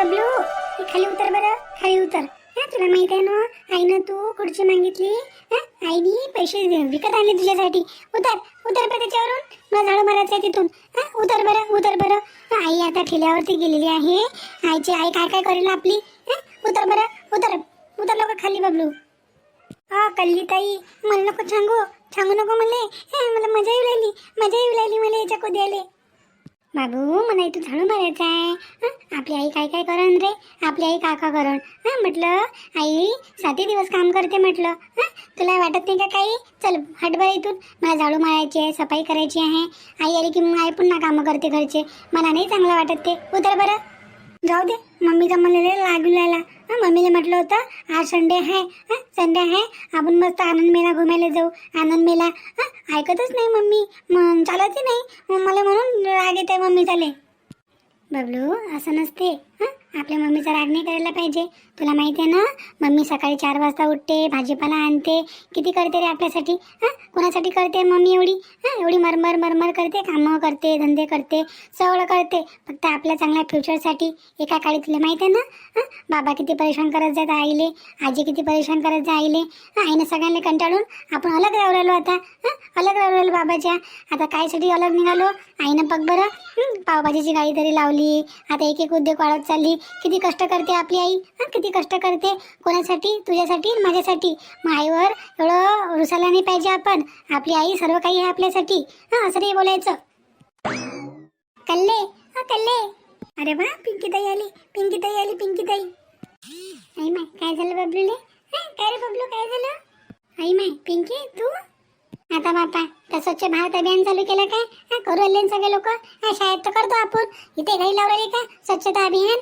बबलू हे खाली उतर बरं खाली उतर. हा तुला माहीत आहे ना आईनं तू खुर्ची मागितली हा? आईनी पैसे विकत आणले तुझ्यासाठी. उतर उतर बरं त्याच्यावरून. मला झाडू मारायचं आहे तिथून. हा उतर बरं उतर बरं. हा, आई आता ठेल्यावरती गेलेली आहे. आईची आई काय काय करेल आपली? हा उतर बरं उतर. उतर लवकर खाली बबलू. हा कल्ली ताई मला नको सांगू सांगू नको म्हणले. मला मजा येऊ राहिली मजा येऊ राहिली मला याच्या कोद्याले. बाबू मला इथं झाडू मारायचं आहे. आपली आई काय काय करण रे? आपली आई काका करण. हा? म्हटलं आई सातही दिवस काम करते म्हटलं. हं? तुला वाटत नाही का काही? चल हट बरं इथून. मला झाडू मारायची आहे सफाई करायची आहे. आई आली की मग आई पुन्हा कामं करते घरचे. मला नाही चांगलं वाटत ते. उतर बरं. जाऊ दे. मम्मीचा मला लय लागू लागला हां मम्मीने म्हटलं होतं आज संडे आहे हा संडे आहे आपण मस्त आनंद मेला घुमायला जाऊ आनंद मेला हा ऐकतच नाही मम्मी मग चालतही नाही मला म्हणून राग येते मम्मी चाले। बबलू असं नसते हां आपल्या मम्मीचा राग नाही करायला पाहिजे. तुला माहिती आहे ना मम्मी सकाळी चार वाजता उठते भाजीपाला आणते. किती करते रे आपल्यासाठी? हां? कोणासाठी करते मम्मी एवढी? हां? एवढी मरमर मरमर करते कामं करते धंदे करते सगळं करते. फक्त आपल्या चांगल्या फ्युचरसाठी एका काळी तुला माहिती आहे ना? हां? बाबा किती परेशान करत जात आईले. आजी किती परेशान करत जा आईले. हं, आईने सगळ्यांना कंटाळून आपण अलग राहू राहिलो आता. हां? अलग राहू राहिलो बाबाच्या. आता कायसाठी अलग निघालो? आईनं बघ बरं पावभाजीची गाडी तरी लावली. आता एक एक उद्योग वाढत चालली. किती कष्ट करते आपली आई हा? किती कष्ट करते कोणासाठी तुझ्यासाठी माझ्यासाठी? मग आईवर एवढं रुसायला नाही पाहिजे आपण. आपली आई सर्व काही आहे आपल्यासाठी. हां असं नाही बोलायचं. कल्ले हा कल्ले. अरे वा पिंकी ताई आली. पिंकी ताई आली पिंकी ताई आई माय काय झालं बबलूले? काय रे बबलू काय झालं? आई माय पिंकी तू? आता बापा तर स्वच्छ भारत अभियान चालू केलं काय? हा करू आले सगळे लोक? हा शाळेत तर करतो आपण. इथे घरी लावले का? स्वच्छता अभियान?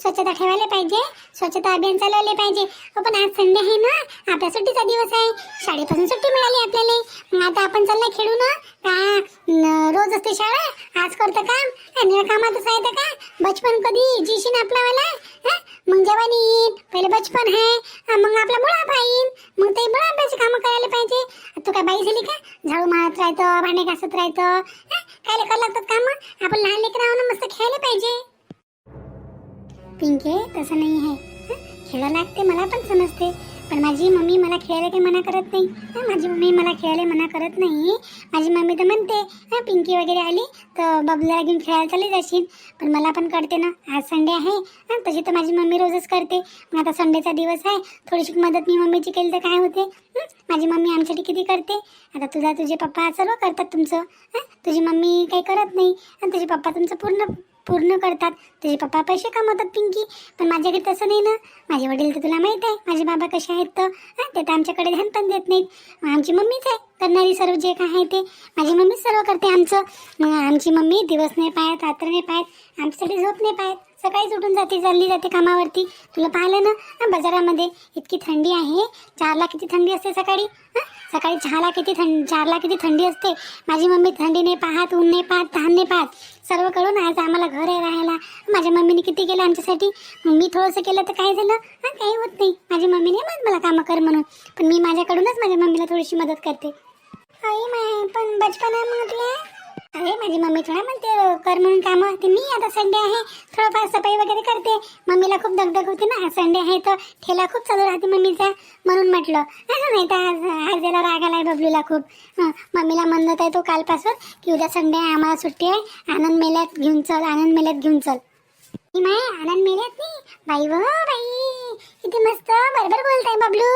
स्वच्छता ठेवायला पाहिजे. स्वच्छता अभियान चालवले पाहिजे. पण आज संडे आहे ना. आपल्या सुट्टीचा दिवस आहे. शाळेपासून सुट्टी मिळाली आपल्याला. मग आता आपण चाललं खेळू ना. का रोज असते शाळा? आज करतं काम. आणि या कामातच आहे तर का? बचपन कधी? जीशीन आपला वाला मग जवानी येईन. पहिले बचपन आहे मग आपला बुढापा येईन. मग ते बुढापाची कामं करायला पाहिजे. तू काय बाई झाली का? झाडू मारत राहतं भांडे घासत राहतं. काय करायला लागतात कामं? आपण लहान लेकर आहो ना मस्त खेळायला पाहिजे. पिंके तसं नाही आहे खेळा खेळायला लागते मला पण समजते. पण माझी मम्मी मला खेळायला काही मना करत नाही. माझी मम्मी मला खेळायला मना करत नाही. माझी मम्मी तर म्हणते हं, पिंकी वगैरे आली तर बबल्याला घेऊन खेळायला चालली जाशील. पण मला पण कळते ना आज संडे आहे. तशी तर माझी मम्मी रोजच करते. मग आता संडेचा दिवस आहे. थोडीशी मदत मी मम्मीची केली तर काय होते? माझी मम्मी आमच्यासाठी किती करते? आता तुझा तुझे पप्पा सर्व करतात तुमचं. तुझी मम्मी काही करत नाही. आणि तुझे पप्पा तुमचं पूर्ण पूर्ण करतात. तुझे पप्पा पैसे कमवतात पिंकी. पण माझ्याकडे तसं नाही ना. माझे वडील तर तुला माहीत आहे. माझे बाबा कसे आहेत तर ते तर आमच्याकडे ध्यान पण देत नाहीत. मग आमची मम्मीच आहे. करणारी सर्व जे काय आहे ते. माझी मम्मी सर्व करते आमचं. मग आमची मम्मी दिवस नाही पाहत रात्र नाही पाहत. आमच्यासाठी झोप नाही पाहत. सकाळीच उठून जाते चालली जाते कामावरती. तुला पाहिलं ना? बाजारामध्ये इतकी थंडी आहे. चारला किती थंडी असते सकाळी? सकाळी चहाला किती थंड चारला किती थंडी असते? माझी मम्मी थंडी नाही पाहत ऊन नाही पाहत तहान नाही पाहत. सर्व करून आज आम्हाला घर आहे राहायला. माझ्या मम्मीने किती केलं आमच्यासाठी? मी थोडंसं केलं तर काय झालं. हां काही होत नाही. माझी मम्मीने मग मला कामं कर म्हणून. पण मी माझ्याकडूनच माझ्या मम्मीला थोडीशी मदत करते. आई माय पण बचपना म्हटलं अरे माझी मम्मी थोडा म्हणते कर म्हणून कामं ते मी आता संडे आहे थोडंफार सफाई वगैरे करते. मम्मीला खूप दगदग होते ना. संडे आहे तर ठेला खूप चालू राहते मम्मीचा म्हणून म्हटलं. असं नाही तर आज आज याला राग आलाय बबलूला खूप. मम्मीला म्हणत आहे तो कालपासून की उद्या संडे आहे आम्हाला सुट्टी आहे. आनंद मेल्यात घेऊन चल आनंद मेल्यात घेऊन चल. माय आनंद मेल्यात नाही. बाई व बाई किती मस्त बरोबर बोलताय बबलू.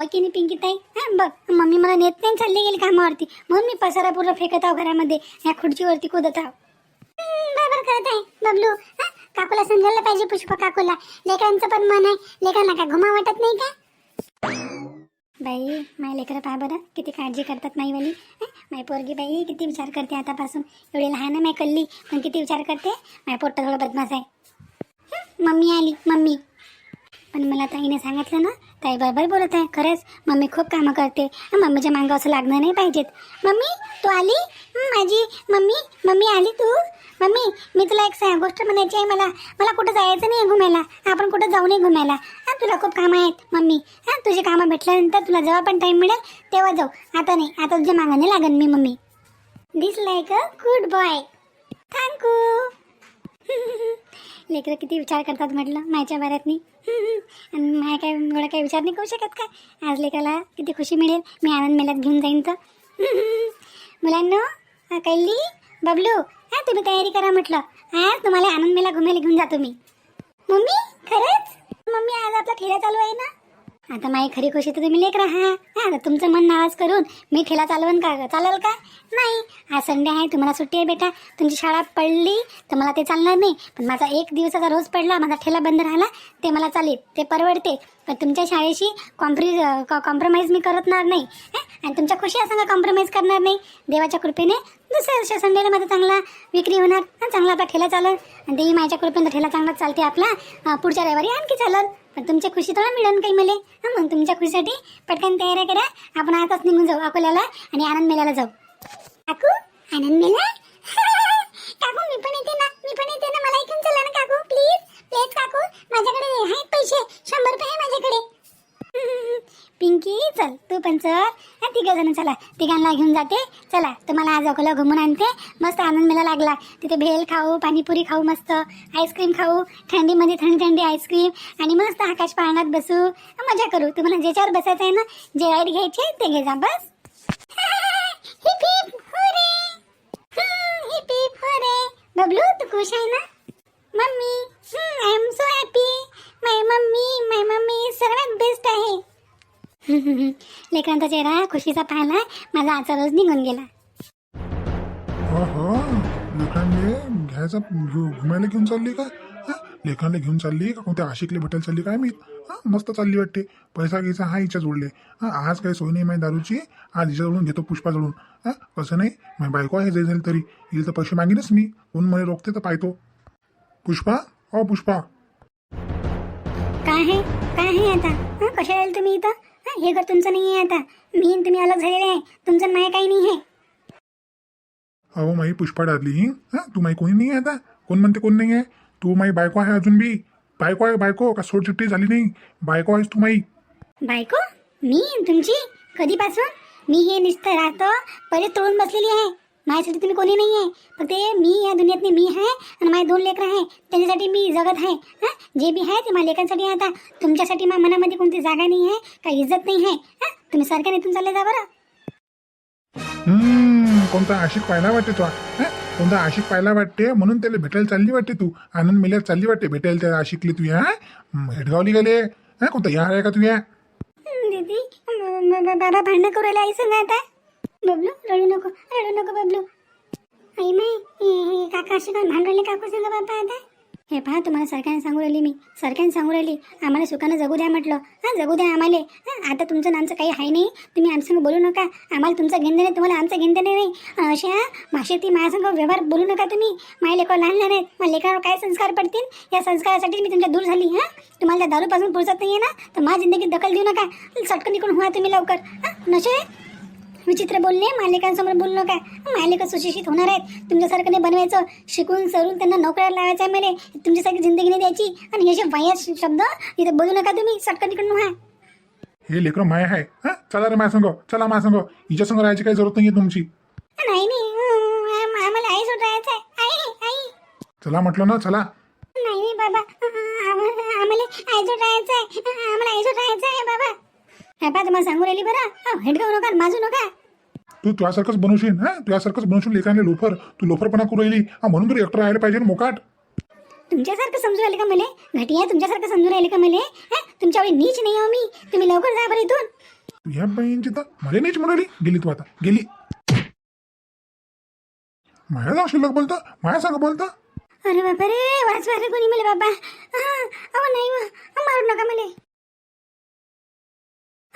की नाही पिंकी ताई? हा बघ मम्मी मला नेत नाही चालली गेली कामावरती. म्हणून मी पसारा पूर्ण फेकत आहो घरामध्ये. या खुर्चीवरती कुदत आहो. बरोबर करत आहे. बबलू हा काकूला समजायला पाहिजे पुष्पा काकूला. लेकरांचं पण मन आहे. लेकरांना काय घुमा वाटत नाही का? बाई माय लेकरं पाय बरं किती काळजी करतात माईवाली हं? माय पोरगी बाई किती विचार करते आतापासून. एवढी लहान आहे माय कल्ली पण किती विचार करते. माय पोट्ट थोडं बदमास आहे. मम्मी आली मम्मी. पण मला ताईने सांगितलं ना ताई बरोबर बोलत आहे. खरंच मम्मी खूप कामं करते. मम्मीच्या मागं असं लागणं नाही पाहिजेत. मम्मी तू आली? माझी मम्मी मम्मी आली तू? मम्मी मी तुला एक गोष्ट म्हणायची आहे मला. मला कुठं जायचं नाही आहे घुमायला. आपण कुठं जाऊ नये घुमायला. हां तुला खूप कामं आहेत मम्मी. हां तुझी कामं भेटल्यानंतर तुला जेव्हा पण टाईम मिळेल तेव्हा जाऊ. आता नाही आता तुझ्या मागाने लागेल लागन mummy mummy. This like a good boy thank you लेकरं किती विचार करतात म्हटलं मायच्या बाऱ्यातनी आणि माय काय एवढा काही विचार नाही करू शकत काय आज लेकराला किती खुशी मिळेल मी आनंद मेल्यात घेऊन जाईन तर. मुलांना कैली बबलू हा तुम्ही तयारी करा म्हटलं. आज तुम्हाला आनंद मेला घुमायला घेऊन जातो मी मम्मी खरंच? मम्मी आज आपला ठेला चालू आहे ना? आता माई खरी खुशी तर तुम्ही लेकर हा हा आता तुमचं मन नाराज करून मी ठेला चालवून का चालेल का? नाही. आज संडे आहे तुम्हाला सुट्टी आहे बेटा. तुमची शाळा पडली तर मला ते चालणार नाही. पण माझा एक दिवसाचा रोज पडला माझा ठेला बंद राहिला ते मला चालेल. ते परवडते. पण तुमच्या शाळेशी कॉम्प्रि कॉम्प्रोमाइज मी करतणार नाही. आणि तुमच्या खुशी असं कॉम्प्रोमाइज करणार नाही? देवाच्या कृपेने दुसऱ्या दिवशी संडेला माझा चांगला विक्री होणार. चांगला आपला ठेला चालल. आणि देवी माझ्या कृपेने ठेला चांगला चालते आपला. पुढच्या रविवारी आणखी चालल. तुमच्या खुशी थोडा मिळेल काही मले. मग तुमच्या खुशीसाठी पटकन तयारी करा. आपण आताच निघून जाऊ अकोल्याला आणि आनंद मेल्याला जाऊ. काकू आनंद मेला? काकू मी पण येते ना मी पण येते ना. मला इथून चला ना काकू. प्लीज प्लीज काकू. माझ्याकडे आहेत पैसे. शंभर रुपये आहे माझ्याकडे. पिंकी चल. तू पण चल. तिघ जण? चला तिघांना घेऊन जाते. चला तुम्हाला आज अकोला घुमून आणते. मस्त आनंद मेला लागला. तिथे भेल खाऊ पाणीपुरी खाऊ मस्त आईस्क्रीम खाऊ थंडीमध्ये थंडी थंडी आईस्क्रीम आणि मस्त आकाश पाळण्यात बसू. मजा करू. तुम्हाला ज्याच्यावर बसायचं आहे ना जे राईड घ्यायचे ते घे जा बस. बबलू तू खुश आहे ना? Mummy I am so happy my mummy my mummy सर्वात बेस्ट आहे. लेकरांचा चेहरा खुशीचा पाहिला माझा आजचा रोज निघून गेला. हो हो लेखांले घ्यायचा घुमायला घेऊन चालली का? लेखांना घेऊन चालली का? कोणत्या आशिकले भेटायला चालली काय मी हा? मस्त चालली वाटते. पैसा घ्यायचा हा हिच्या जोडले. हा आज काही सोय नाही माझी दारूची? आज हिच्याजवळून घेतो पुष्पा जवळून हा? कसं नाही माझी बायको आहे जे झाली तरी. हिला तर पैसे मागेनच मी. कोण मला रोखते तर पाहतो. पुष्पा? हो पुष्पा. काय आहे? काय आहे आता? कशा येईल तुम्ही इथं? हं, घर तुमचं नाही आहे आता. मी आणि तुम्ही अलग झालेले आहे. तुमचं माय काही नाही आहे. अहो माई पुष्पा डारली हा? तू माई कोणी नाही आहे आता? कोण म्हणते कोण नाही आहे तू माई बायको आहे अजून बी. बायको आहे बायको का सोड चिठ्ठी झाली नाही? बायको आहेस तू माई. बायको? मी? तुमची? कधीपासून? मी हे नुसतं राहतो पहिले तोडून बसलेली आहे. माझ्यासाठी तुम्ही कोणी नाही आहे फक्त हे मी या दुनियातनी मी आहे आणि माझे दोन लेकरं आहे. त्यांच्यासाठी मी जगत आहे. हां? जे बी आहे ते माझ्या लेकरांसाठी आहे आता. तुमच्यासाठी माझ्या मनामध्ये कोणती जागा नाही आहे काही इज्जत नाही आहे. हां? तुम्ही सरकारने इथून चालले जा बरं. हम्म, कोणता आशिक पाहायला वाटते तो? हं? कोणता आशिक पाहायला वाटते? म्हणून त्याला भेटायला चालली वाटते तू. आनंद मेल्यात चालली वाटते भेटायला त्या आशिकली तू या हं? हेडगावली गेले. हा कोणता यार आहे का तू या दीदी बाबा भांडणं करू राहिला. आई संग आता. बबलू रडू नको रडू नको बबलू. आई माई हे काका असे काय भांडवले काकू संग बाबा आता? हे पहा तुम्हाला सरकारने सांगू राहिली मी. सरकारने सांगू राहिली आम्हाला सुखानं जगू द्या म्हटलं. हां जगू द्या आम्हाला. हां आता तुमचं नामचं काही आहे नाही. तुम्ही आमच्यासंग बोलू नका. आम्हाला तुमचं घेणं नाही तुम्हाला आमचं घेणं नाही. अं, अशा भाषेती माझ्यासंग व्यवहार बोलू नका तुम्ही. माझ्या लेकर लहान लहान आहेत. माझ्या लेकरावर काय संस्कार पडतील? या संस्कारासाठी मी तुमच्या दूर झाली हां? तुम्हाला त्या दारूपासून पुरसत नाही आहे ना? तर माझ्या जिंदगीत दखल देऊ नका. चटकन इकडून व्हा तुम्ही लवकर. हां नशे? विचित्र बोलणे मालिकांसमोर बोलू नका. मालिका सुशिक्षित होणार आहेत. तुमच्यासारखं नाही बनवायचं शिकून सरून त्यांना नोकऱ्या लावायचं आहे मला तुमच्यासारखी जिंदगी नाही द्यायची. आणि हे असे वाया शब्द इथे बोलू नका तुम्ही सटकन निघून व्हा. हे लेकरं माय आहे. हा? चला रे माझ्या संग चला माझ्या संग हिच्या संग राहायची काही जरूरत नाही तुमची. नाही नाही. आम्हाला आई सोड राहायचं आहे आई आई. चला म्हटलं ना चला. हे पहा तुम्हाला सांगू राहिली बरं? हेडगाव नका माजू नका. तू तुझ्यासारखंच बनवशील हा? तुझ्यासारखंच बनवशील लेखाने लोफर. तू लोफरपणा करू राहिली. हा म्हणून तरी एकटं राहायला पाहिजे मोकाट. तुमच्यासारखं समजू राहिले का मले? घटिया तुमच्यासारखं समजू राहिले का मले? हं? तुमच्या एवढी नीच नाही हो मी. तुम्ही लवकर जा बरं इथून. या बाईंची तर मला नाहीच म्हणाली. गेली तू आता. गेली. माया जाऊ शिल्लक बोलता? माया सांग बोलता? अरे बापा रे वाचवा रे कोणी मला बाबा. अं, अहो नाही. मारू नका मले.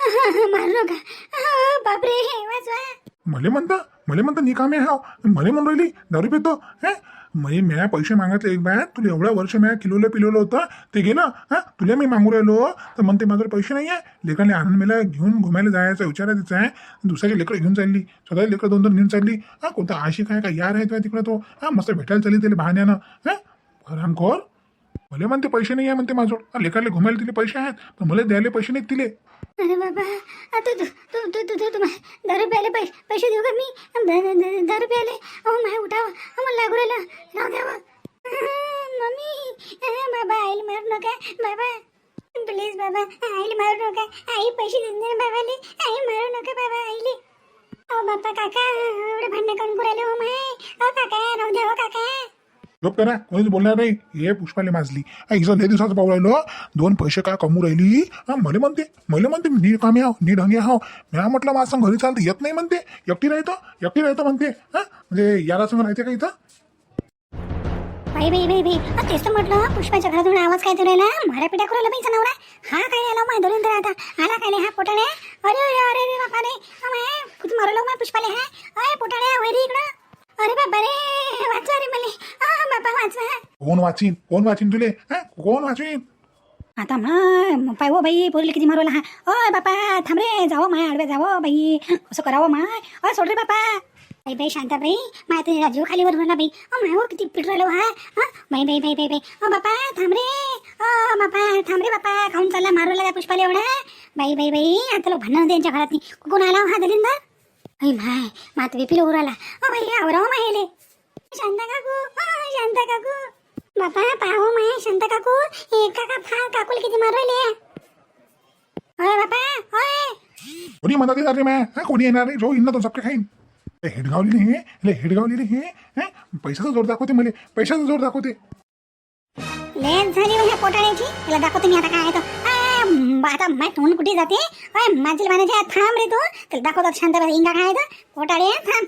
मारलो का बापरे वाचवा मले म्हणता मले म्हणता निकामे हाव. मले म्हणून राहिली दारू पितो हे? मले म्या पैसे मागितले एक बाय तुला एवढ्या वर्ष म्या किलोलं पिलोलं होतं ते गेलं हा? तुला मी मागू राहिलो तर म्हणते माझ्याकडे पैसे नाही आहे लेकरांना आनंद मेला घेऊन घुमायला जायचा विचार आहे तिचा आहे दुसऱ्याची लेकरं घेऊन चालली स्वतः लेकरं दोन दोन घेऊन चालली. हा कोणता आशिक आहे का? यार आहे तुला तिकडं तो. हा मस्त भेटायला चालली त्याला बहाण्यानं हा? रामखोर मला म्हणते पैसे नाही आहे म्हणते माझं. लेकरले घुमायला तिले पैसे आहेत पण मला द्यायला पैसे नाहीत तिले अरे बाबा आता तू तू तू तू तू तुम्हाला दहा रुपयाले पैसे पैसे देऊ का मी? द- द- दहा रुपयाले अहो माय उठावं. मला लागू राहिला. राहू द्यावं अं, मारू नका. बाबा प्लीज बाबा आईला मारू नका. आई पैसे देत बाबाले. आई मारू नका बाबा आईले. अहो बाप्पा काका एवढे भांडण करून कुराले हो माय? अहो काका राहू द्या हो काका. गप करा. कोणीच बोलणार नाही. हे पुष्पाले माजली. हा, हिचं लय दिवसाचं पाहू राहिलो दोन पैसे काय कमू राहिली? हा मला म्हणते. मला म्हणते नी कामी हाव नी ढंगी हाव म्या म्हटलं माझं घरी चालतं. येत नाही म्हणते. एकटी राहतो एकटी राहतो म्हणते. हा म्हणजे याला संग राहते का इथं? बाई बाई बाई बाई. अ, तेच तर म्हटलं पुष्पाच्या घरातून आवाज काय तुला मारा पिटा करू बाईचा नवरा? हा काय आला हो माय दोन आता? आला काय नाही हा पोटाळे अरे अरे अरे अरे बापा रे अमाय कुठं मारलो हो माय पुष्पाले हा? अय पोटाळे वैरी इकडं. अरे बाबा रे वाचवा रे मले. आ बाबा वाचवा. कोण वाचीन? कोण वाचीन तुले? हा? कोण वाचीन? आता मग पाय हो बाई पोरीला किती मारवला हा? ओय बापा थांब रे जावं माय आडवे जावं बाई. असं करावं माय. अय सोड रे बापा. बाई बाई शांता बाई. माय तुझ्या जीव खाली वर भरला बाई. ओ माय हो किती पिट राहिलो हा? हा? बाई बाई बाई बाई बाई. ओ बापा थांब रे. ओ बापा थांब रे बापा. खाऊन चालला मारवला त्या पुष्पाला एवढा. बाई बाई बाई आता लोक भांडण त्यांच्या घरात कोण आला हो हा दलिंदर? अय माय मात विपिल उराला. आवराव मायले शांता काकू शांता काकू. बापा पाहो माय शांता काकू. हे काका फा काकूला किती मारवले अय बापा अय कोणी मदत येणार रे मॅ हा कोणी येणार नाही? जो येईन ना तो सबके खाईन. हे हेडगावली हे. ले हेडगावली हे. हा पैशाचा जोर दाखवते मला. पैशाचा जोर दाखवते. लेट झाली माझ्या पोटाळ्याची. त्याला दाखवतो मी आता काय आहे तो. म, आता माय तोंड कुठे जाते? अय माझी मानाच्या थांब रे तू. त्याला दाखवतात शांत बस इंगा काय पोटाळे थांब.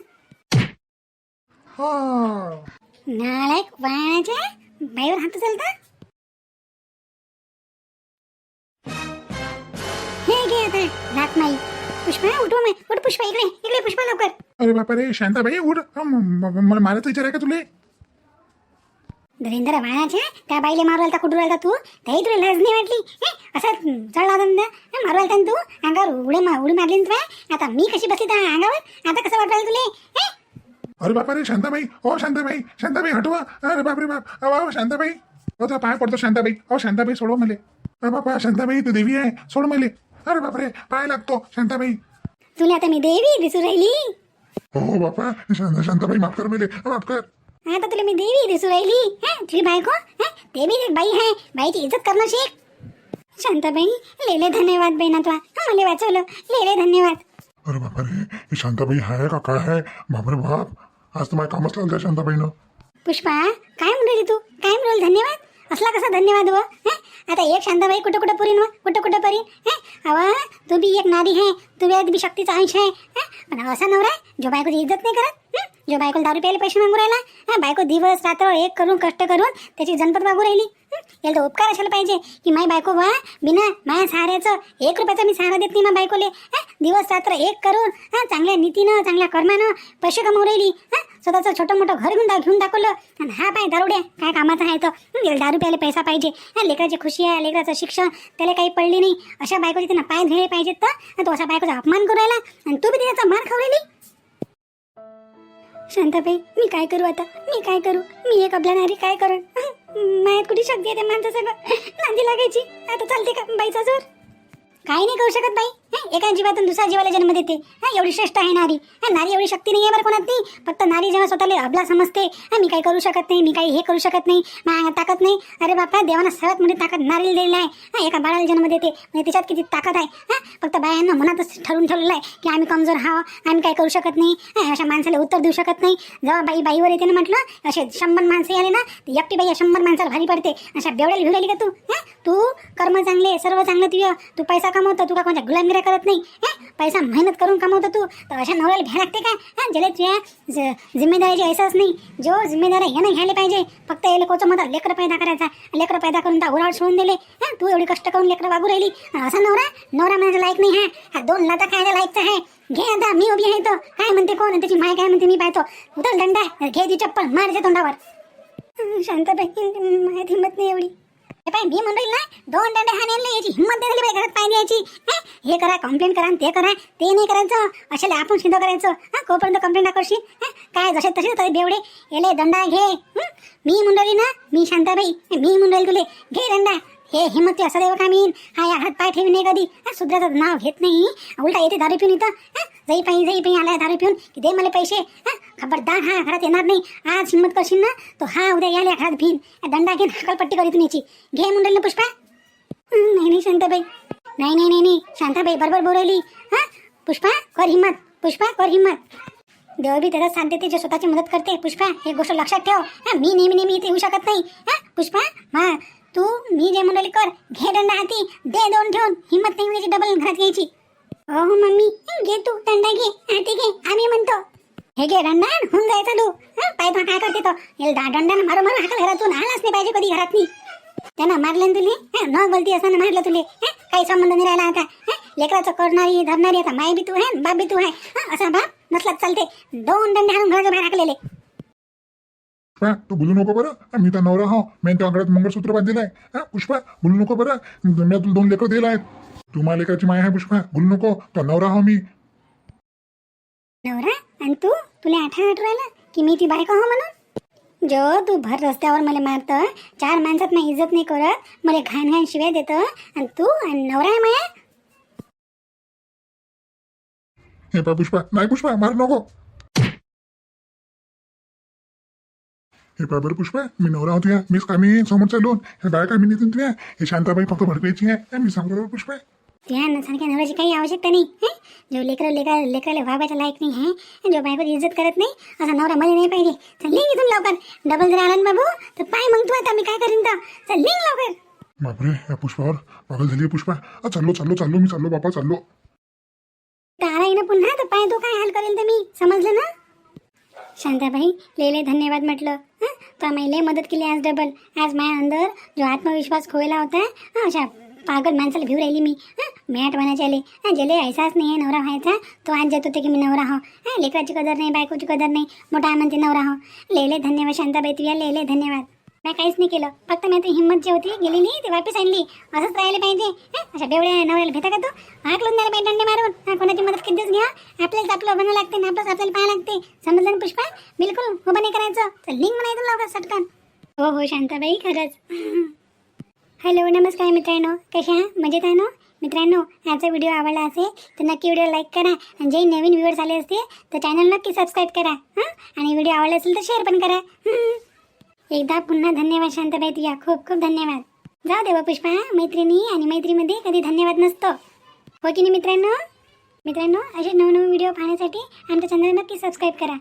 हा. नालायक वाण्याच्या बाईवर हात चालता हे घे आता रात नाही पुष्पा उठवा माय उठ पुष्पा इकडे इकडे पुष्पा लवकर. अरे बापा रे शांताबाई उठ. मला मारायचा विचार आहे का तुले? दरिंदर वाण्याच्या त्या बाईले मारू राहिला कुठून राहिला तू? त्याही तुला लाज नाही वाटली हे? असं चढला धंदा मारू तू? अंगावर उडे मा उडी मारली तुला आता मी कशी बसली त्या अंगावर? आता कसं वाटायला तुले हे? अरे बापा रे शांताबाई ओ शांताबाई शांताबाई हटवा. अरे बाप रे बाप अहो, शांताबाई. हो तर पाय पडतो शांताबाई. अहो शांताबाई सोडव मले. अरे बापा शांताबाई तू देवी आहे सोड मले. अरे बापरे पाय लागतो शांताबाई. तुला आता मी देवी दिसू राहिली. हो बापा शांत शांताबाई माफ कर मेले. माफ कर. आता तुला मी देवी दिसू राहिली हा तुझी बायको? हा ते बी बाई आहे बाईची इज्जत करणं शिक शांताबाई लेले धन्यवाद बहिणा तुला। हा, मला वाचवलं लेले धन्यवाद। अरे बापा रे ही शांताबाई आहे का काय आहे? बापरे बाप आज तर माझ्या कामच लागलं शांताबाईनं. पुष्पा काय म्हणून राहिली तू? काय म्हणून धन्यवाद? असला कसा धन्यवाद व हं? आता एक शांताबाई कुठं कुठं पुरीन व कुठं कुठं परी हं? अवा तू बी एक नारी आहे तू बी शक्तीचा अंश आहे हं? पण असा नवरा जो बायकोची इज्जत नाही करत हं? जो बायकोला दारू प्यायला पैसे मागू राहिला हा बायको दिवस रात्र एक करून कष्ट करून त्याची जनपद मागू राहिली. याला तर उपकार असायला पाहिजे की माय बायको वा बिना माया सहाऱ्याचं एक रुपयाचा मी सहारा देत नाही मा बायकोले. हा? दिवस रात्र एक करून हा? चांगल्या नीतीनं चांगल्या कर्मानं पैसे कमवू राहिली. हा? स्वतःचं छोटं मोठं घर घेऊन घेऊन दाखवलं. आणि हा पाय दारुड्या काय कामाचा आहे तो? याला दारू प्यायला पैसा पाहिजे. हा? लेकराची खुशी आहे लेकराचं शिक्षण त्याला काही पडली नाही. अशा बायकोचे त्यांना पाय धुळे पाहिजेत तर? तो अशा बायकोचा अपमान करू राहिला. आणि तू बी त्याचा मार खाऊ राहिली? शांताबाई मी काय करू आता? मी काय करू? मी एक आपल्या नारी काय करू मायात कुठे शक्ती आहे त्या माणसा नांदी लागायची? आता चालते का बाईचा जोर? काही नाही करू शकत बाई. एका जीवातून दुसऱ्या जीवाला जन्म देते. हं? एवढी श्रेष्ठ आहे नारी. नारी एवढी शक्ती नाही आहे बरं कोणात नाही फक्त नारी जेव्हा स्वतःला अबला समजते मी काही करू शकत नाही मी काही हे करू शकत नाही माझ्या ताकद नाही. अरे बापा देवाना सर्वात मोठी ताकद नारीला दिलेली आहे. एका बाळाला जन्म देते. म्हणजे त्याच्यात किती ताकद आहे. हा फक्त बायांना मनातच ठरवून ठेवलेलं आहे की आम्ही कमजोर हा आम्ही काही करू शकत नाही. हं? अशा माणसाला उत्तर देऊ शकत नाही. जेव्हा बाई बाईवर येते ना म्हटलं असे शंभर माणसं आले ना एकटी बाई या शंभर माणसाला भारी पडते. अशा बेवड्याला भिवलेली का तू? तू कर्म चांगले सर्व चांगलं तुझ्या तू पैसा कमवतो तू का कोणत्या गुलामगिऱ्या करत नाही पैसा मेहनत करून कमवतो तू तर अशा नवऱ्याला भ्या लागते का? ज्याला तुझ्या जिम्मेदारीची ऐसाच नाही जो जिम्मेदार आहे यानं घ्यायला पाहिजे फक्त याला कोचं म्हणतात लेकरं पैदा करायचा लेकरं पैदा करून त्या उरावर सोडून दिले तू एवढी कष्ट करून लेकरं वागू राहिली असा नवरा नवरा म्हणायचा लायक नाही हा? हा दोन लाता खायला लायकचा आहे. घे आता मी उभी आहे तो काय म्हणते कोण? त्याची माय काय म्हणते? मी पाहतो. उतर दंडा घे ती चप्पल मारच्या तोंडावर. हं, शांताबाई माहीत हिंमत नाही एवढी. पाय मी म्हणून ना दोन दंडे हाणले याची हिंमत नाही झाली पाहिजे घरात पाय द्यायची हे? करा कंप्लेंट करा ते करा ते नाही करायचं. अशाला आपण सिद्ध करायचं. हा? कोपर्यंत कंप्लेंट करशील काय जसे तसे तरी बेवडे? येले दंडा घे. मी मुंडवली ना मी शांताबाई. मी मुंडवली तुले घे दंडा. हे हिम्मत असं देव का मी हा या हात पाय ठेवी नाही कधी हा, नाव घेत नाही. उलटा येते दारू पिऊन इथं. जाई पायी जाई पायी आलाय दारू पिऊन. की दे मला पैसे. हा खबरदार हा घरात येणार नाही. आज हिंमत करशील ना तो हा उद्या याले घरात भिन. दंडा घेऊन हकलपट्टी करीत याची घे मुंडल ना पुष्पा नाही नाही शांताबाई. नाही नाही नाही नाही. शांताबाई बरोबर बोलवली हा पुष्पा कर हिम्मत पुष्पा कर हिम्मत देव बी त्याला सांगते ते जे स्वतःची मदत करते. पुष्पा हे गोष्ट लक्षात ठेव. हा मी नेहमी नेहमी इथे येऊ शकत नाही. हा पुष्पा हा तू? मी जे म्हणले कर घे दंडा हाती दे दोन ठेवून. हिम्मत नाही म्हणजे डबल घरात घ्यायची हो मम्मी घे तू दंडा घे हाती घे आम्ही म्हणतो. हे घे दंडा होऊन जायचा तू. पाय पा काय करते तो हे मारो मारो मारू मारू हाकल घरातून आलाच नाही पाहिजे कधी घरात नाही. त्यानं मारलं ना तुले? न बोलती असताना मारलं तुले? काही संबंध नाही राहिला आता. लेकराचं करणारी धरणारी आता. माय बी तू आहे बाप बी तू आहे. असा बाप नसलाच चालते. दोन दंडे हाणून घराच्या बाहेर हाकलेले. पुष्पा तू बोलू नको बरं. मी तर नवरा हो. मी त्या अंगडात मंगळसूत्र बांधलेलं आहे. हा पुष्पा बोलू नको बरं. मी तुला दोन लेकर दिलं आहेत. तुम्हाला लेकराची माय आहे पुष्पा. बोलू नको. तो नवरा हो मी. नवरा आणि तू? तुला आठा आठ राहिला की मी ती बायका हो म्हणून? जो तू भर रस्त्यावर मला मारतं चार माणसात मला इज्जत नाही करत मला घाण घाण शिव्या देतं आणि तू आणि नवरा आहे माया? हे पा पुष्पा. नाही पुष्पा मार नको. हे पा बरं पुष्पा मी नवरा होतो या मीच कामी समोर चालून हे बाय कामी नेतील तुया हे शांताबाई फक्त भडकायची आहे मी सांगतो बरं पुष्पा. त्या सारख्या नवऱ्याची काही आवश्यकता नाही हं? जो लेकर लेकर लेकराला वागायच्या लायक नाही आहे जो बायकोची इज्जत करत नाही असा नवरा मध्ये नाही पाहिजे. चल लिंग इथून लवकर. डबल जर आला ना बाबू तर पाय मग तू आता मी काय करीन तर. चल लिंग लवकर. बापरे या पुष्पावर पागल झाली आहे पुष्पा. अ, चाललो चाललो चाललो मी चाललो बापा चाललो. तर आला ना पुन्हा तर पाय तो काय हाल करेल तर मी? समजलं ना? शांताबाई लय धन्यवाद म्हटलं. हां? तो आम्ही लय मदत केली आज डबल. आज माझ्या अंदर जो आत्मविश्वास खोयला होता हां अशा पागल माणसाला भिऊ राहिली मी. हां? मॅट बनायचे आले. हां ज्याला अहसास नाही आहे नवरा व्हायचा तो आज जात होते की मी नवरा हो हां लेकराची कदर नाही बायकोची कदर नाही मोठा म्हणते नवरा हो लय धन्यवाद शांताबाई तुया लय धन्यवाद. मी काहीच नाही केलं. फक्त मी आता हिंमत जी होती गेलेली ती वापस आणली. असंच राहिले पाहिजे. अशा बेवड्या नवऱ्याला भेटा का तू? हाकलून द्यायला पाहिजे दंडे मारून. कोणाची मदत कितीच घ्या? आपल्याला आपलं उभं लागते ना आपलंच आपल्याला पाहायला लागते. समजलं ना पुष्पा? बिलकुल उभं नाही करायचं. तर लिंक म्हणायचं लवकर सटकन. हो हो शांताबाई खरंच. हॅलो नमस्कार मित्रांनो. कशा मजेत आहे ना? मित्रांनो आजचा व्हिडिओ आवडला असेल तर नक्की व्हिडिओ लाईक करा. आणि जे नवीन व्ह्युअर्स आले असतील तर चॅनल नक्की सबस्क्राईब करा. हां? आणि व्हिडिओ आवडला असेल तर शेअर पण करा. एकदा पुन्हा धन्यवाद शांताबाई तुझ्या. खूप खूप धन्यवाद. जाऊ देवा पुष्पा मैत्रिणी आणि मैत्रीमध्ये कधी धन्यवाद नसतो. हो की नाही मित्रांनो? मित्रांनो असे नवनवीन व्हिडिओ पाहण्यासाठी आमच्या चॅनल नक्की सबस्क्राईब करा.